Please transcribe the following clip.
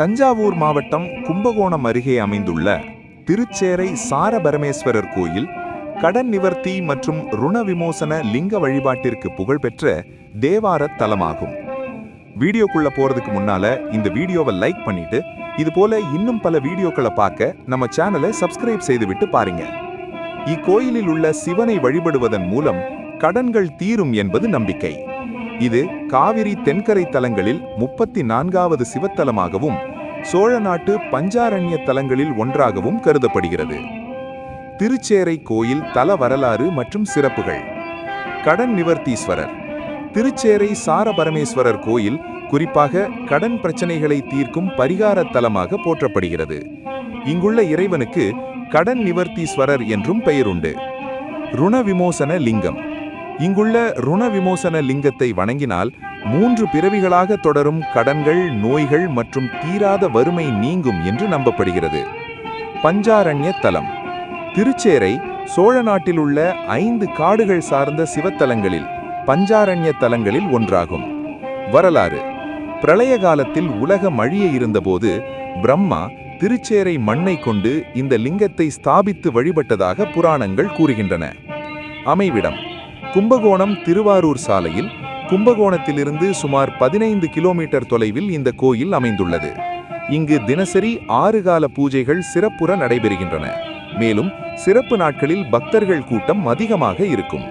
தஞ்சாவூர் மாவட்டம் கும்பகோணம் அருகே அமைந்துள்ள திருச்சேரை சாரபரமேஸ்வரர் கோயில் கடன் நிவர்த்தி மற்றும் ருண விமோசன லிங்க வழிபாட்டிற்கு புகழ்பெற்ற தேவார தலமாகும். வீடியோக்குள்ள போறதுக்கு முன்னால இந்த வீடியோவை லைக் பண்ணிட்டு இது போல இன்னும் பல வீடியோக்களை பார்க்க நம்ம சேனலை சப்ஸ்கிரைப் செய்துவிட்டு பாருங்க. இக்கோயிலில் உள்ள சிவனை வழிபடுவதன் மூலம் கடன்கள் தீரும் என்பது நம்பிக்கை. இது காவிரி தென்கரை தலங்களில் முப்பத்தி நான்காவது சிவத்தலமாகவும் சோழ நாட்டு பஞ்சாரண்ய தலங்களில் ஒன்றாகவும் கருதப்படுகிறது. திருச்சேரை கோயில் தல வரலாறு மற்றும் சிறப்புகள். கடன் நிவர்த்தீஸ்வரர். திருச்சேரை சாரபரமேஸ்வரர் கோயில் குறிப்பாக கடன் பிரச்சனைகளை தீர்க்கும் பரிகார தலமாக போற்றப்படுகிறது. இங்குள்ள இறைவனுக்கு கடன் நிவர்த்தீஸ்வரர் என்றும் பெயருண்டு. ருண விமோசன லிங்கம். இங்குள்ள ருண விமோசன லிங்கத்தை வணங்கினால் மூன்று பிறவிகளாக தொடரும் கடன்கள் நோய்கள் மற்றும் தீராத வறுமை நீங்கும் என்று நம்பப்படுகிறது. பஞ்சாரண்ய தலம். திருச்சேரை சோழ நாட்டில் உள்ள ஐந்து காடுகள் சார்ந்த சிவத்தலங்களில் பஞ்சாரண்ய தலங்களில் ஒன்றாகும். வரலாறு. பிரளய காலத்தில் உலக அழிய இருந்தபோது பிரம்மா திருச்சேரை மண்ணை கொண்டு இந்த லிங்கத்தை ஸ்தாபித்து வழிபட்டதாக புராணங்கள் கூறுகின்றன. அமைவிடம். கும்பகோணம் திருவாரூர் சாலையில் கும்பகோணத்திலிருந்து சுமார் பதினைந்து கிலோமீட்டர் தொலைவில் இந்த கோயில் அமைந்துள்ளது. இங்கு தினசரி ஆறு கால பூஜைகள் சிறப்புற நடைபெறுகின்றன. மேலும் சிறப்பு நாட்களில் பக்தர்கள் கூட்டம் அதிகமாக இருக்கும்.